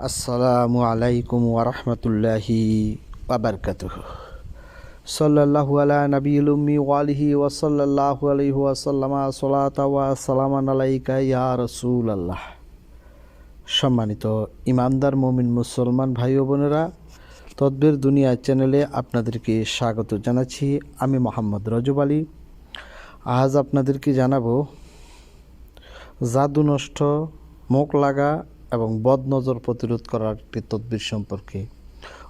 আসসালামু আলাইকুম ওরহমতুল্লাহি ওবরকাতুহ সাল্লাল্লাহু আলা নবীল উম্মি ওয়ালিহি ওয়াসাল্লাল্লাহু আলাইহি ওয়াসাল্লামা সলাতা ওয়া সালামান আলাইকা ইয়া রাসূলুল্লাহ। সম্মানিত ইমানদার মুমিন মুসলমান ভাই ও বোনেরা, তদ্বির দুনিয়া চ্যানেলে আপনাদেরকে স্বাগত জানাচ্ছি। আমি মোহাম্মদ রজব আলী। আজ আপনাদেরকে জানাব জাদু নষ্ট মুখ লাগা এবং বদনজর প্রতিরোধ করার একটি তদবির সম্পর্কে।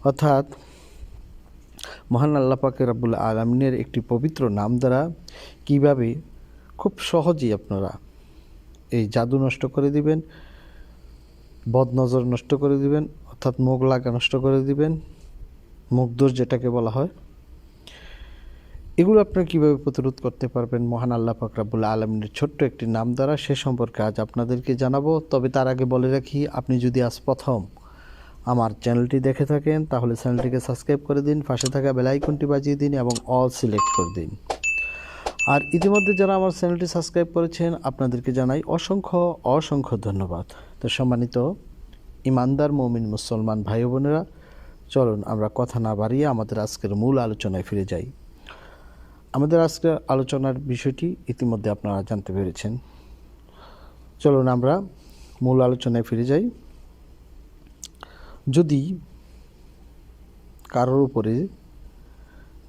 অর্থাৎ, মহান আল্লাহ পাকে রাবুল আলমিনের একটি পবিত্র নাম দ্বারা কীভাবে খুব সহজেই আপনারা এই জাদু নষ্ট করে দিবেন, বদনজর নষ্ট করে দিবেন, অর্থাৎ মুখ লাগা নষ্ট করে দিবেন দোষ যেটাকে বলা হয় এগুলো আপনারা কীভাবে প্রতিরোধ করতে পারবেন মহান আল্লাহ ফাকরাবুল আলমিনের ছোট্ট একটি নাম দ্বারা, সে সম্পর্কে আজ আপনাদেরকে জানাব। তবে তার আগে বলে রাখি, আপনি যদি আজ প্রথম আমার চ্যানেলটি দেখে থাকেন, তাহলে চ্যানেলটিকে সাবস্ক্রাইব করে দিন, পাশে থাকা বেলাইকনটি বাজিয়ে দিন এবং অল সিলেক্ট করে দিন। আর ইতিমধ্যে যারা আমার চ্যানেলটি সাবস্ক্রাইব করেছেন, আপনাদেরকে জানাই অসংখ্য অসংখ্য ধন্যবাদ। তো সম্মানিত ইমানদার, মমিন, মুসলমান ভাই বোনেরা, চলুন আমরা কথা না বাড়িয়ে আমাদের আজকের মূল আলোচনায় ফিরে যাই। আমাদের আজকের আলোচনার বিষয়টি ইতিমধ্যে আপনারা জানতে পেরেছেন। চলুন আমরা মূল আলোচনায় ফিরে যাই। যদি কারোর উপরে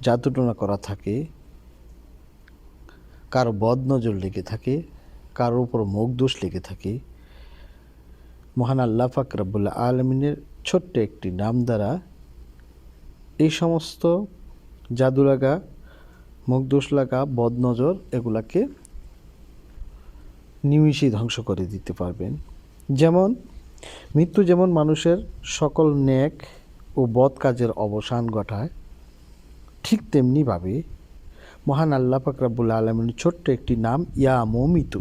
জাদুটনা করা থাকে, কারও বদ নজর লেগে থাকে, কারোর উপর মুখ দোষ লেগে থাকে, মহান আল্লাহ ফাক রাবুল্লাহ আলমিনের ছোট্ট একটি নাম দ্বারা এই সমস্ত জাদু লাগা মুখ দোষ লাগা বদনজর এগুলাকে নিমিষেই ধ্বংস করে দিতে পারবেন। যেমন, মৃত্যু যেমন মানুষের সকল ন্যাক ও বদ কাজের অবসান ঘটায়, ঠিক তেমনিভাবে মহান আল্লাহ ফাকরাবুল আলমিনের ছোট্ট একটি নাম ইয়া মমিতু।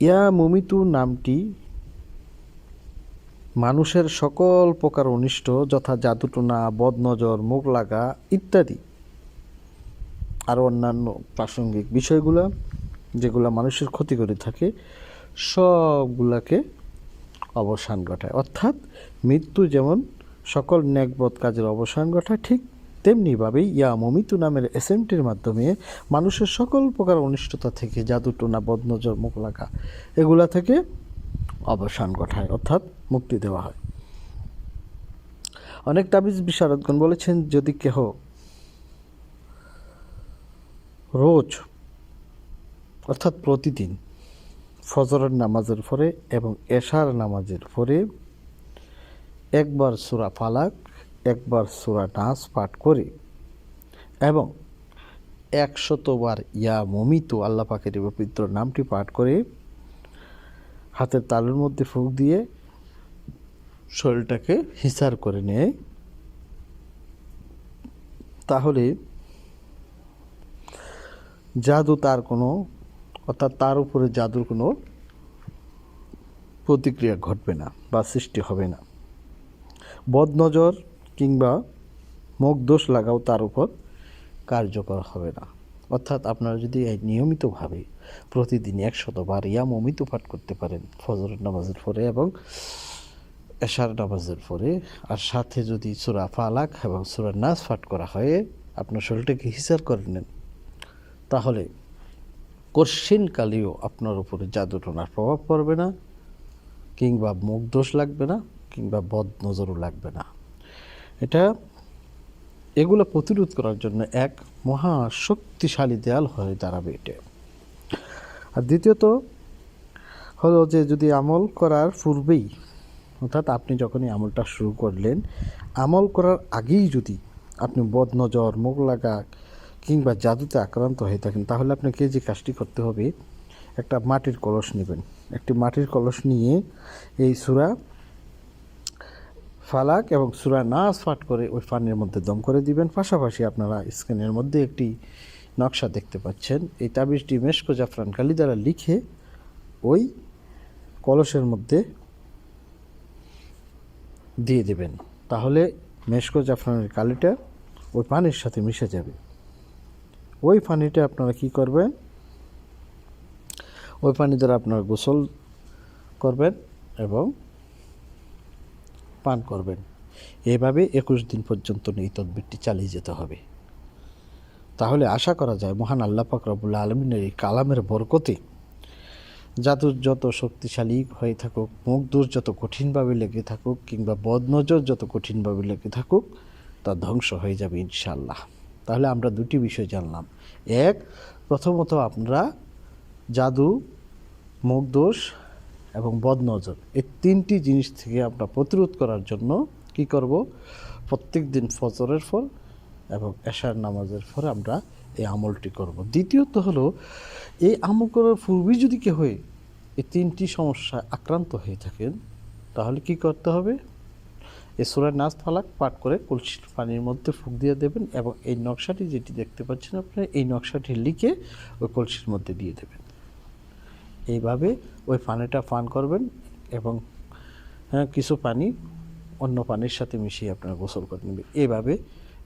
ইয়া মমিতু নামটি মানুষের সকল প্রকার অনিষ্ট, যথা জাদুটোনা, বদনজর মুখ লাগা ইত্যাদি আরও অন্যান্য প্রাসঙ্গিক বিষয়গুলো, যেগুলো মানুষের ক্ষতি করে থাকে, সবগুলাকে অবসান ঘটায়। অর্থাৎ মৃত্যু যেমন সকল ন্যাকবধ কাজের অবসান ঘটায়, ঠিক তেমনিভাবেই ইয়া মমিতু নামের এসএমটির মাধ্যমে মানুষের সকল প্রকার অনিষ্টতা থেকে জাদুটোনা বদনজর মুখ লাগা এগুলা থেকে অবসান ঘটায়, অর্থাৎ মুক্তি দেওয়া হয়। অনেক তাবিজ বিশারদগণ বলেছেন, যদি কেহ রোজ, অর্থাৎ প্রতিদিন ফজরের নামাজের পরে এবং এশার নামাজের পরে একবার সুরা ফালাক, একবার সুরা নাচ পাঠ করে এবং একশতবার ইয়া মমিত, আল্লাহ পাকের পবিত্র নামটি পাঠ করে হাতের তালুর মধ্যে ফুক দিয়ে শরীরটাকে হিসার করে নেয় তাহলে জাদু তার কোনো, অর্থাৎ তার উপরে জাদুর কোনো প্রতিক্রিয়া ঘটবে না বা সৃষ্টি হবে না। বদনজর কিংবা মুখ দোষ লাগাও তার উপর কার্যকর হবে না। অর্থাৎ আপনারা যদি নিয়মিতভাবে প্রতিদিন একশতবার ইয়া মমিত পাঠ করতে পারেন, ফজরের নামাজের পরে এবং এশার নামাজের পরে, আর সাথে যদি সুরা ফালাক এবং সুরা নাচ পাঠ করা হয়, আপনার শরীরটাকে হিসার করে নেন। তাহলে কশিনকালেও আপনার উপরে জাদুটনার প্রভাব পড়বে না, কিংবা মুখ দোষ লাগবে না, কিংবা বদ নজরও লাগবে না। এটা এগুলো প্রতিরোধ করার জন্য এক মহা শক্তিশালী দেয়াল হয়ে দাঁড়াবে এটা আর দ্বিতীয়ত হলো যে যদি আমল করার পূর্বেই, অর্থাৎ আপনি যখনই আমলটা শুরু করলেন, আমল করার আগেই যদি আপনি বদনজর মুখ লাগা কিংবা জাদুতে আক্রান্ত হয়ে থাকেন, তাহলে আপনাকে যে কাজটি করতে হবে, একটা মাটির কলস নেবেন। একটি মাটির কলস নিয়ে এই সুরা ফালাক এবং সুরা নাচ পাঠ করে ওই পানির মধ্যে দম করে দিবেন। পাশাপাশি আপনারা স্ক্রিনের মধ্যে একটি নকশা দেখতে পাচ্ছেন। এই তাবিজটি মেশকো জাফরান কালি দ্বারা লিখে ওই কলসের মধ্যে দিয়ে দেবেন। তাহলে মেশকো জাফরানের কালিটা ওই পানির সাথে মিশে যাবে। ওই পানিটা আপনারা কি করবেন? ওই পানি দ্বারা আপনারা গোসল করবেন এবং পান করবেন। এভাবে একুশ দিন পর্যন্ত এই তদবিরটি চালিয়ে যেতে হবে। তাহলে আশা করা যায় মহান আল্লাহ পাক আলমিনের এই কালামের বরকতে জাদুর যত শক্তিশালী হয়ে থাকুক, মুখ দূর যত কঠিনভাবে লেগে থাকুক কিংবা বদনজর যত কঠিনভাবে লেগে থাকুক, তা ধ্বংস হয়ে যাবে ইনশাল্লাহ তাহলে আমরা দুটি বিষয় জানলাম। এক, প্রথমত আমরা জাদু মুখদোষ এবং বদনজর এই তিনটি জিনিস থেকে আমরা প্রতিরোধ করার জন্য কি করব? প্রত্যেক দিন ফজরের ফল এবং এশার নামাজের পর আমরা এই আমলটি করব। দ্বিতীয়ত হলো, এই আমল করার পূর্বে যদি কেউ হয়ে এই তিনটি সমস্যায় আক্রান্ত হয়ে থাকেন, তাহলে কি করতে হবে? এই সুরায় নাচ ফালাক পাঠ করে কলসির পানির মধ্যে ফুক দিয়ে দেবেন এবং এই নকশাটি যেটি দেখতে পাচ্ছেন আপনারা এই নকশাটি লিখে ওই কলসির মধ্যে দিয়ে দেবেন। এইভাবে ওই পানিটা পান করবেন এবং হ্যাঁ, কিছু পানি অন্য পানির সাথে মিশিয়ে আপনারা গোসল করে নেবেন। এইভাবে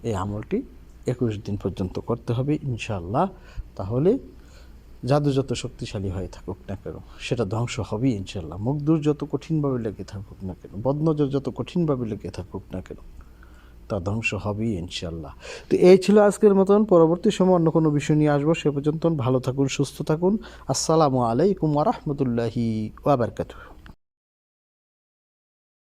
এই আমলটি একুশ দিন পর্যন্ত করতে হবে ইনশাআল্লাহ। তাহলে জাদু যত শক্তিশালী হয়ে থাকুক না কেন, সেটা ধ্বংস হবেই ইনশাল্লাহ। মুখ দূর যত কঠিনভাবে লেগে থাকুক না কেন, বদনজর যত কঠিনভাবে লেগে থাকুক না কেন, তা ধ্বংস হবেই ইনশাল্লাহ। তো এই ছিল আজকের মতন। পরবর্তী সময় অন্য কোনো বিষয় নিয়ে আসব। সে পর্যন্ত ভালো থাকুন, সুস্থ থাকুন। আসসালামু আলাইকুম ওরহমতুল্লাহি ওয়াবারকাতুহ